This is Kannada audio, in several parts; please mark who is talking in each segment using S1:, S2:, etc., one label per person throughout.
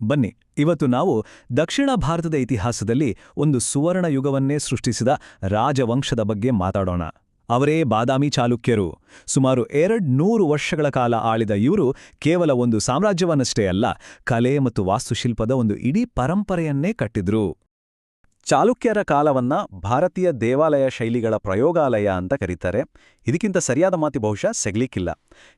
S1: ಬನ್ನಿ, ಇವತ್ತು ನಾವು ದಕ್ಷಿಣ ಭಾರತದ ಇತಿಹಾಸದಲ್ಲಿ ಒಂದು ಸುವರ್ಣ ಯುಗವನ್ನೇ ಸೃಷ್ಟಿಸಿದ ರಾಜವಂಶದ ಬಗ್ಗೆ ಮಾತಾಡೋಣ. ಅವರೇ ಬಾದಾಮಿ ಚಾಲುಕ್ಯರು. ಸುಮಾರು ಎರಡ್ ನೂರು ವರ್ಷಗಳ ಕಾಲ ಆಳಿದ ಇವರು ಕೇವಲ ಒಂದು ಸಾಮ್ರಾಜ್ಯವನ್ನಷ್ಟೇ ಅಲ್ಲ, ಕಲೆ ಮತ್ತು ವಾಸ್ತುಶಿಲ್ಪದ ಒಂದು ಇಡೀ ಪರಂಪರೆಯನ್ನೇ ಕಟ್ಟಿದ್ರು. ಚಾಲುಕ್ಯರ ಕಾಲವನ್ನ ಭಾರತೀಯ ದೇವಾಲಯ ಶೈಲಿಗಳ ಪ್ರಯೋಗಾಲಯ ಅಂತ ಕರೀತಾರೆ. ಇದಕ್ಕಿಂತ ಸರಿಯಾದ ಮಾತಿ ಬಹುಶಃ ಸಿಗ್ಲಿಕ್ಕಿಲ್ಲ.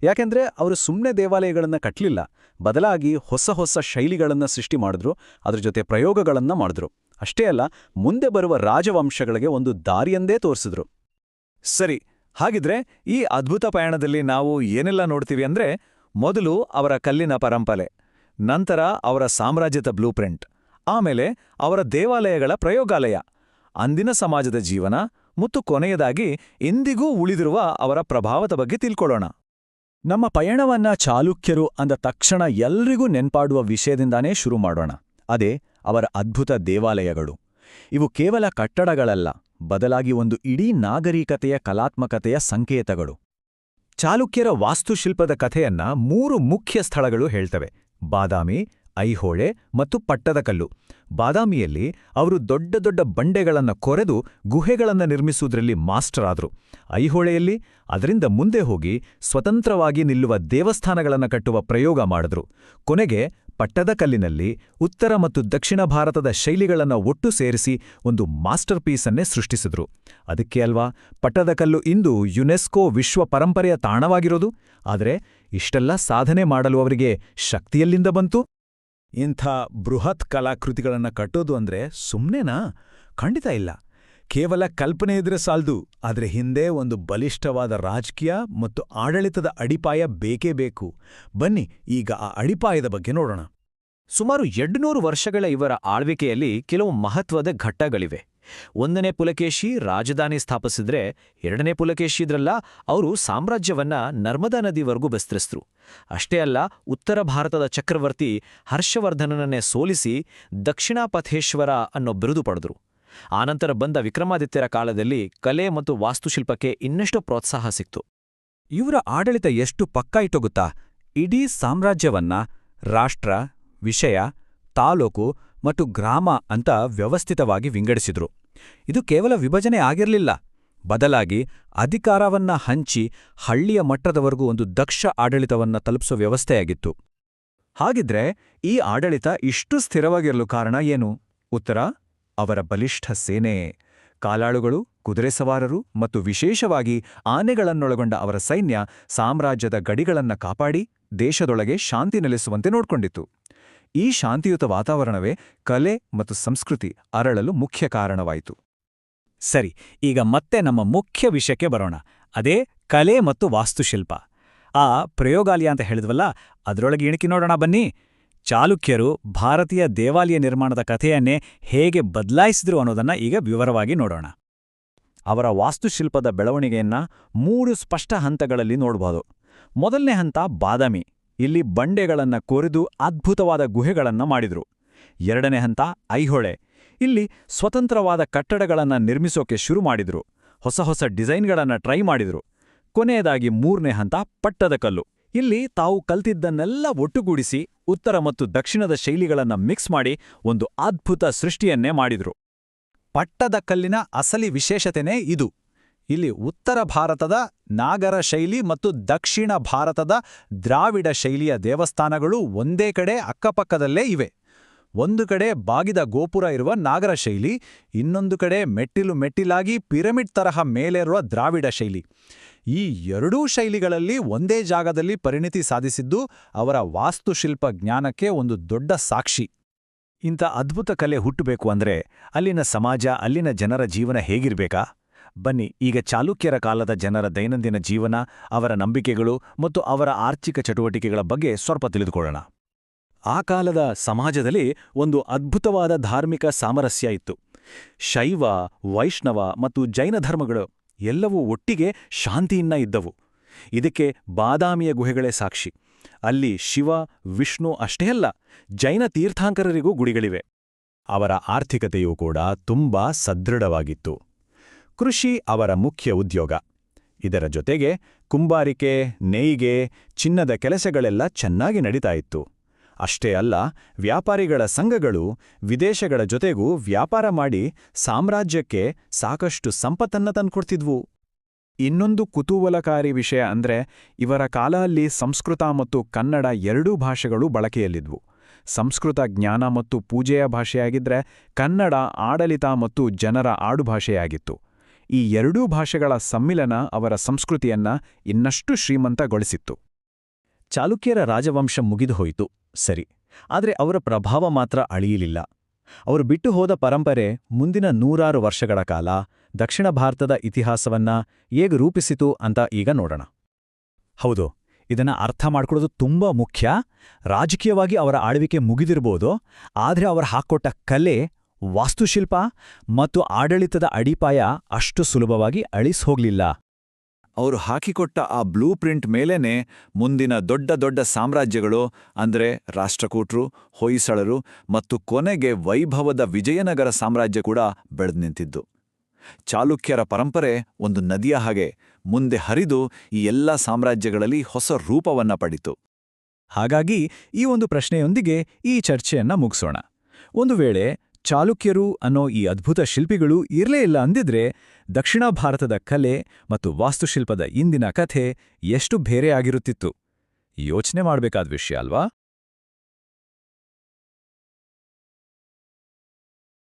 S1: ಯಾಕೆಂದ್ರೆ ಅವರು ಸುಮ್ಮನೆ ದೇವಾಲಯಗಳನ್ನು ಕಟ್ಟಲಿಲ್ಲ ಬದಲಾಗಿ ಹೊಸ ಹೊಸ ಶೈಲಿಗಳನ್ನು ಸೃಷ್ಟಿ ಮಾಡಿದ್ರು, ಅದ್ರ ಜೊತೆ ಪ್ರಯೋಗಗಳನ್ನು ಮಾಡಿದ್ರು. ಅಷ್ಟೇ ಅಲ್ಲ, ಮುಂದೆ ಬರುವ ರಾಜವಂಶಗಳಿಗೆ ಒಂದು ದಾರಿಯಂದೇ ತೋರಿಸಿದ್ರು. ಸರಿ, ಹಾಗಿದ್ರೆ ಈ ಅದ್ಭುತ ಪಯಣದಲ್ಲಿ ನಾವು ಏನೆಲ್ಲ ನೋಡ್ತೀವಿ ಅಂದ್ರೆ, ಮೊದಲು ಅವರ ಕಲ್ಲಿನ ಪರಂಪರೆ, ನಂತರ ಅವರ ಸಾಮ್ರಾಜ್ಯದ ಬ್ಲೂ ಆಮೇಲೆ ಅವರ ದೇವಾಲಯಗಳ ಪ್ರಯೋಗಾಲಯ. ಅಂದಿನ ಸಮಾಜದ ಜೀವನ ಮತ್ತು ಕೊನೆಯದಾಗಿ ಇಂದಿಗೂ ಉಳಿದಿರುವ ಅವರ ಪ್ರಭಾವದ ಬಗ್ಗೆ ತಿಳ್ಕೊಳ್ಳೋಣ. ನಮ್ಮ ಪಯಣವನ್ನ ಚಾಲುಕ್ಯರು ಅಂದ ತಕ್ಷಣ ಎಲ್ರಿಗೂ ನೆನ್ಪಾಡುವ ವಿಷಯದಿಂದಾನೇ ಶುರು ಮಾಡೋಣ. ಅದೇ ಅವರ ಅದ್ಭುತ ದೇವಾಲಯಗಳು. ಇವು ಕೇವಲ ಕಟ್ಟಡಗಳಲ್ಲ, ಬದಲಾಗಿ ಒಂದು ಇಡೀ ನಾಗರಿಕತೆಯ ಕಲಾತ್ಮಕತೆಯ ಸಂಕೇತಗಳು. ಚಾಲುಕ್ಯರ ವಾಸ್ತುಶಿಲ್ಪದ ಕಥೆಯನ್ನ ಮೂರು ಮುಖ್ಯ ಸ್ಥಳಗಳು ಹೇಳ್ತವೆ. ಬಾದಾಮಿ ಐಹೊಳೆ ಮತ್ತು ಪಟ್ಟದಕಲ್ಲು ಬಾದಾಮಿಯಲ್ಲಿ ಅವರು ದೊಡ್ಡ ದೊಡ್ಡ ಬಂಡೆಗಳನ್ನು ಕೊರೆದು ಗುಹೆಗಳನ್ನು ನಿರ್ಮಿಸುವುದರಲ್ಲಿ ಮಾಸ್ಟರ್ ಆದರು. ಐಹೊಳೆಯಲ್ಲಿ ಅದರಿಂದ ಮುಂದೆ ಹೋಗಿ ಸ್ವತಂತ್ರವಾಗಿ ನಿಲ್ಲುವ ದೇವಸ್ಥಾನಗಳನ್ನು ಕಟ್ಟುವ ಪ್ರಯೋಗ ಮಾಡಿದ್ರು. ಕೊನೆಗೆ ಪಟ್ಟದಕಲ್ಲಿನಲ್ಲಿ ಉತ್ತರ ಮತ್ತು ದಕ್ಷಿಣ ಭಾರತದ ಶೈಲಿಗಳನ್ನು ಒಟ್ಟು ಸೇರಿಸಿ ಒಂದು ಮಾಸ್ಟರ್ ಪೀಸನ್ನೇ ಸೃಷ್ಟಿಸಿದ್ರು. ಅದಕ್ಕೆ ಅಲ್ವಾ? ಪಟ್ಟದಕಲ್ಲು ಇಂದು ಯುನೆಸ್ಕೋ ವಿಶ್ವ ಪರಂಪರೆಯ ತಾಣವಾಗಿರೋದು. ಆದರೆ ಇಷ್ಟೆಲ್ಲ ಸಾಧನೆ ಮಾಡಲು ಅವರಿಗೆ ಶಕ್ತಿಯಲ್ಲಿಂದ ಬಂತು? ಇಂಥ ಬೃಹತ್ ಕಲಾಕೃತಿಗಳನ್ನು ಕಟ್ಟೋದು ಅಂದ್ರೆ ಸುಮ್ಮನೆನಾ ಖಂಡಿತ ಇಲ್ಲ. ಕೇವಲ ಕಲ್ಪನೆ ಇದ್ರೆ ಸಾಲ್ದು, ಆದ್ರೆ ಹಿಂದೆ ಒಂದು ಬಲಿಷ್ಠವಾದ ರಾಜಕೀಯ ಮತ್ತು ಆಡಳಿತದ ಅಡಿಪಾಯ ಬೇಕೇ ಬೇಕು. ಬನ್ನಿ, ಈಗ ಆ ಅಡಿಪಾಯದ ಬಗ್ಗೆ ನೋಡೋಣ.
S2: ಸುಮಾರು ಎರಡ್ನೂರು ವರ್ಷಗಳ ಇವರ ಆಳ್ವಿಕೆಯಲ್ಲಿ ಕೆಲವು ಮಹತ್ವದ ಘಟ್ಟಗಳಿವೆ. ಒಂದನೇ ಪುಲಕೇಶಿ ರಾಜಧಾನಿ ಸ್ಥಾಪಿಸಿದ್ರೆ ಎರಡನೇ ಪುಲಕೇಶಿ ಇದ್ರಲ್ಲ ಅವರು ಸಾಮ್ರಾಜ್ಯವನ್ನ ನರ್ಮದಾ ನದಿವರೆಗೂ ವಿಸ್ತರಿಸಿದ್ರು ಅಷ್ಟೇ ಅಲ್ಲ, ಉತ್ತರ ಭಾರತದ ಚಕ್ರವರ್ತಿ ಹರ್ಷವರ್ಧನನನ್ನೇ ಸೋಲಿಸಿ ದಕ್ಷಿಣಾಪಥೇಶ್ವರ ಅನ್ನೋ ಬಿರುದು ಪಡೆದ್ರು. ಆನಂತರ ಬಂದ ವಿಕ್ರಮಾದಿತ್ಯರ ಕಾಲದಲ್ಲಿ ಕಲೆ ಮತ್ತು ವಾಸ್ತುಶಿಲ್ಪಕ್ಕೆ ಇನ್ನಷ್ಟು ಪ್ರೋತ್ಸಾಹ ಸಿಕ್ತು.
S1: ಇವರ ಆಡಳಿತ ಎಷ್ಟು ಪಕ್ಕಾ ಇಟ್ಟೋಗುತ್ತಾ? ಇಡೀ ಸಾಮ್ರಾಜ್ಯವನ್ನ ರಾಷ್ಟ್ರ, ವಿಷಯ, ತಾಲೂಕು ಮತ್ತು ಗ್ರಾಮ ಅಂತ ವ್ಯವಸ್ಥಿತವಾಗಿ ವಿಂಗಡಿಸಿದ್ರು. ಇದು ಕೇವಲ ವಿಭಜನೆ ಆಗಿರಲಿಲ್ಲ. ಬದಲಾಗಿ ಅಧಿಕಾರವನ್ನ ಹಂಚಿ ಹಳ್ಳಿಯ ಮಟ್ಟದವರೆಗೂ ಒಂದು ದಕ್ಷ ಆಡಳಿತವನ್ನ ತಲುಪಿಸೋ ವ್ಯವಸ್ಥೆಯಾಗಿತ್ತು. ಹಾಗಿದ್ರೆ ಈ ಆಡಳಿತ ಇಷ್ಟು ಸ್ಥಿರವಾಗಿರಲು ಕಾರಣ ಏನು? ಉತ್ತರ, ಅವರ ಬಲಿಷ್ಠ ಸೇನೆ, ಕಾಲಾಳುಗಳು, ಕುದುರೆ ಸವಾರರು ಮತ್ತು ವಿಶೇಷವಾಗಿ ಆನೆಗಳನ್ನೊಳಗೊಂಡ ಅವರ ಸೈನ್ಯ ಸಾಮ್ರಾಜ್ಯದ ಗಡಿಗಳನ್ನ ಕಾಪಾಡಿ ದೇಶದೊಳಗೆ ಶಾಂತಿ ನೆಲೆಸುವಂತೆ ನೋಡ್ಕೊಂಡಿತ್ತು. ಈ ಶಾಂತಿಯುತ ವಾತಾವರಣವೇ ಕಲೆ ಮತ್ತು ಸಂಸ್ಕೃತಿ ಅರಳಲು ಮುಖ್ಯ ಕಾರಣವಾಯಿತು. ಸರಿ, ಈಗ ಮತ್ತೆ ನಮ್ಮ ಮುಖ್ಯ ವಿಷಯಕ್ಕೆ ಬರೋಣ. ಅದೇ ಕಲೆ ಮತ್ತು ವಾಸ್ತುಶಿಲ್ಪ. ಆ ಪ್ರಯೋಗಾಲಯ ಅಂತ ಹೇಳಿದ್ವಲ್ಲ, ಅದರೊಳಗೆ ಇಣಕಿ ನೋಡೋಣ ಬನ್ನಿ. ಚಾಲುಕ್ಯರು ಭಾರತೀಯ ದೇವಾಲಯ ನಿರ್ಮಾಣದ ಕಥೆಯನ್ನೇ ಹೇಗೆ ಬದಲಾಯಿಸಿದ್ರು ಅನ್ನೋದನ್ನ ಈಗ ವಿವರವಾಗಿ ನೋಡೋಣ. ಅವರ ವಾಸ್ತುಶಿಲ್ಪದ ಬೆಳವಣಿಗೆಯನ್ನ ಮೂರು ಸ್ಪಷ್ಟ ಹಂತಗಳಲ್ಲಿ ನೋಡಬಹುದು ಮೊದಲನೇ ಹಂತ ಬಾದಾಮಿ. ಇಲ್ಲಿ ಬಂಡೆಗಳನ್ನ ಕೊರೆದು ಅದ್ಭುತವಾದ ಗುಹೆಗಳನ್ನ ಮಾಡಿದ್ರು. ಎರಡನೇ ಹಂತ ಐಹೊಳೆ. ಇಲ್ಲಿ ಸ್ವತಂತ್ರವಾದ ಕಟ್ಟಡಗಳನ್ನ ನಿರ್ಮಿಸೋಕೆ ಶುರು ಮಾಡಿದ್ರು. ಹೊಸ ಹೊಸ ಡಿಸೈನ್ಗಳನ್ನ ಟ್ರೈ ಮಾಡಿದ್ರು. ಕೊನೆಯದಾಗಿ ಮೂರನೇ ಹಂತ ಪಟ್ಟದಕಲ್ಲು ಇಲ್ಲಿ ತಾವು ಕಲ್ತಿದ್ದನ್ನೆಲ್ಲ ಒಟ್ಟುಗೂಡಿಸಿ ಉತ್ತರ ಮತ್ತು ದಕ್ಷಿಣದ ಶೈಲಿಗಳನ್ನ ಮಿಕ್ಸ್ ಮಾಡಿ ಒಂದು ಅದ್ಭುತ ಸೃಷ್ಟಿಯನ್ನೇ ಮಾಡಿದ್ರು. ಪಟ್ಟದಕಲ್ಲಿನ ಅಸಲಿ ವಿಶೇಷತೆನೇ ಇದು. ಇಲ್ಲಿ ಉತ್ತರ ಭಾರತದ ನಾಗರ ಶೈಲಿ ಮತ್ತು ದಕ್ಷಿಣ ಭಾರತದ ದ್ರಾವಿಡ ಶೈಲಿಯ ದೇವಸ್ಥಾನಗಳು ಒಂದೇ ಕಡೆ ಅಕ್ಕಪಕ್ಕದಲ್ಲೇ ಇವೆ. ಒಂದು ಕಡೆ ಬಾಗಿದ ಗೋಪುರ ಇರುವ ನಾಗರ ಶೈಲಿ, ಇನ್ನೊಂದು ಕಡೆ ಮೆಟ್ಟಿಲು ಮೆಟ್ಟಿಲಾಗಿ ಪಿರಮಿಡ್ ತರಹ ಮೇಲೇರುವ ದ್ರಾವಿಡ ಶೈಲಿ. ಈ ಎರಡೂ ಶೈಲಿಗಳಲ್ಲಿ ಒಂದೇ ಜಾಗದಲ್ಲಿ ಪರಿಣಿತಿ ಸಾಧಿಸಿದ್ದು ಅವರ ವಾಸ್ತುಶಿಲ್ಪ ಜ್ಞಾನಕ್ಕೆ ಒಂದು ದೊಡ್ಡ ಸಾಕ್ಷಿ. ಇಂಥ ಅದ್ಭುತ ಕಲೆ ಹುಟ್ಟಬೇಕು ಅಂದ್ರೆ ಅಲ್ಲಿನ ಸಮಾಜ, ಅಲ್ಲಿನ ಜನರ ಜೀವನ ಹೇಗಿರ್ಬೇಕಾ? ಬನ್ನಿ, ಈಗ ಚಾಲುಕ್ಯರ ಕಾಲದ ಜನರ ದೈನಂದಿನ ಜೀವನ, ಅವರ ನಂಬಿಕೆಗಳು ಮತ್ತು ಅವರ ಆರ್ಥಿಕ ಚಟುವಟಿಕೆಗಳ ಬಗ್ಗೆ ಸ್ವಲ್ಪ ತಿಳಿದುಕೊಳ್ಳೋಣ. ಆ ಕಾಲದ ಸಮಾಜದಲ್ಲಿ ಒಂದು ಅದ್ಭುತವಾದ ಧಾರ್ಮಿಕ ಸಾಮರಸ್ಯ ಇತ್ತು. ಶೈವ, ವೈಷ್ಣವ ಮತ್ತು ಜೈನ ಧರ್ಮಗಳು ಎಲ್ಲವೂ ಒಟ್ಟಿಗೆ ಶಾಂತಿಯನ್ನ ಇದ್ದವು. ಇದಕ್ಕೆ ಬಾದಾಮಿಯ ಗುಹೆಗಳೇ ಸಾಕ್ಷಿ. ಅಲ್ಲಿ ಶಿವ, ವಿಷ್ಣು ಅಷ್ಟೇ ಅಲ್ಲ, ಜೈನ ತೀರ್ಥಾಂಕರರಿಗೂ ಗುಡಿಗಳಿವೆ. ಅವರ ಆರ್ಥಿಕತೆಯೂ ಕೂಡ ತುಂಬಾ ಸದೃಢವಾಗಿತ್ತು. ಕೃಷಿ ಅವರ ಮುಖ್ಯ ಉದ್ಯೋಗ. ಇದರ ಜೊತೆಗೆ ಕುಂಬಾರಿಕೆ, ನೇಯ್ಗೆ, ಚಿನ್ನದ ಕೆಲಸಗಳೆಲ್ಲ ಚೆನ್ನಾಗಿ ನಡೀತಾ ಇತ್ತು. ಅಷ್ಟೇ ಅಲ್ಲ, ವ್ಯಾಪಾರಿಗಳ ಸಂಘಗಳು ವಿದೇಶಗಳ ಜೊತೆಗೂ ವ್ಯಾಪಾರ ಮಾಡಿ ಸಾಮ್ರಾಜ್ಯಕ್ಕೆ ಸಾಕಷ್ಟು ಸಂಪತ್ತನ್ನ ತಂದ್ಕೊಡ್ತಿದ್ವು. ಇನ್ನೊಂದು ಕುತೂಹಲಕಾರಿ ವಿಷಯ ಅಂದ್ರೆ ಇವರ ಕಾಲ ಅಲ್ಲಿ ಸಂಸ್ಕೃತ ಮತ್ತು ಕನ್ನಡ ಎರಡೂ ಭಾಷೆಗಳು ಬಳಕೆಯಲ್ಲಿದ್ವು. ಸಂಸ್ಕೃತ ಜ್ಞಾನ ಮತ್ತು ಪೂಜೆಯ ಭಾಷೆಯಾಗಿದ್ರೆ ಕನ್ನಡ ಆಡಳಿತ ಮತ್ತು ಜನರ ಆಡುಭಾಷೆಯಾಗಿತ್ತು. ಈ ಎರಡೂ ಭಾಷೆಗಳ ಸಮ್ಮಿಲನ ಅವರ ಸಂಸ್ಕೃತಿಯನ್ನ ಇನ್ನಷ್ಟು ಶ್ರೀಮಂತಗೊಳಿಸಿತ್ತು.
S2: ಚಾಲುಕ್ಯರ ರಾಜವಂಶ ಮುಗಿದು ಹೋಯಿತು, ಸರಿ. ಆದರೆ ಅವರ ಪ್ರಭಾವ ಮಾತ್ರ ಅಳಿಯಲಿಲ್ಲ. ಅವರು ಬಿಟ್ಟು ಹೋದ ಪರಂಪರೆ ಮುಂದಿನ ನೂರಾರು ವರ್ಷಗಳ ಕಾಲ ದಕ್ಷಿಣ ಭಾರತದ ಇತಿಹಾಸವನ್ನ ಹೇಗೆ ರೂಪಿಸಿತು ಅಂತ ಈಗ ನೋಡೋಣ.
S1: ಹೌದು, ಇದನ್ನ ಅರ್ಥ ಮಾಡ್ಕೊಳ್ಳೋದು ತುಂಬಾ ಮುಖ್ಯ. ರಾಜಕೀಯವಾಗಿ ಅವರ ಆಳ್ವಿಕೆ ಮುಗಿದಿರ್ಬೋದು, ಆದರೆ ಅವರು ಹಾಕ್ಕೊಟ್ಟ ಕಲೆ ವಾಸ್ತುಶಿಲ್ಪ ಮತ್ತು ಆಡಳಿತದ ಅಡಿಪಾಯ ಅಷ್ಟು ಸುಲಭವಾಗಿ ಅಳಿಸ್ ಹೋಗ್ಲಿಲ್ಲ
S3: ಅವರು ಹಾಕಿಕೊಟ್ಟ ಆ ಬ್ಲೂ ಪ್ರಿಂಟ್ ಮೇಲೇನೆ ಮುಂದಿನ ದೊಡ್ಡ ದೊಡ್ಡ ಸಾಮ್ರಾಜ್ಯಗಳು, ಅಂದ್ರೆ ರಾಷ್ಟ್ರಕೂಟರು, ಹೊಯ್ಸಳರು ಮತ್ತು ಕೊನೆಗೆ ವೈಭವದ ವಿಜಯನಗರ ಸಾಮ್ರಾಜ್ಯ ಕೂಡ ಬೆಳೆದು ನಿಂತಿದ್ದು. ಚಾಲುಕ್ಯರ ಪರಂಪರೆ ಒಂದು ನದಿಯ ಹಾಗೆ ಮುಂದೆ ಹರಿದು ಈ ಎಲ್ಲ ಸಾಮ್ರಾಜ್ಯಗಳಲ್ಲಿ ಹೊಸ ರೂಪವನ್ನ ಪಡಿತು.
S1: ಹಾಗಾಗಿ ಈ ಒಂದು ಪ್ರಶ್ನೆಯೊಂದಿಗೆ ಈ ಚರ್ಚೆಯನ್ನ ಮುಗಿಸೋಣ. ಒಂದು ವೇಳೆ ಚಾಲುಕ್ಯರು ಅನ್ನೋ ಈ ಅದ್ಭುತ ಶಿಲ್ಪಿಗಳು ಇರಲೇ ಇಲ್ಲ ಅಂದಿದ್ರೆ ದಕ್ಷಿಣ ಭಾರತದ ಕಲೆ ಮತ್ತು ವಾಸ್ತುಶಿಲ್ಪದ ಇಂದಿನ ಕಥೆ ಎಷ್ಟು ಬೇರೆ ಆಗಿರುತ್ತಿತ್ತು. ಯೋಚನೆ ಮಾಡಬೇಕಾದ ವಿಷಯ ಅಲ್ವಾ?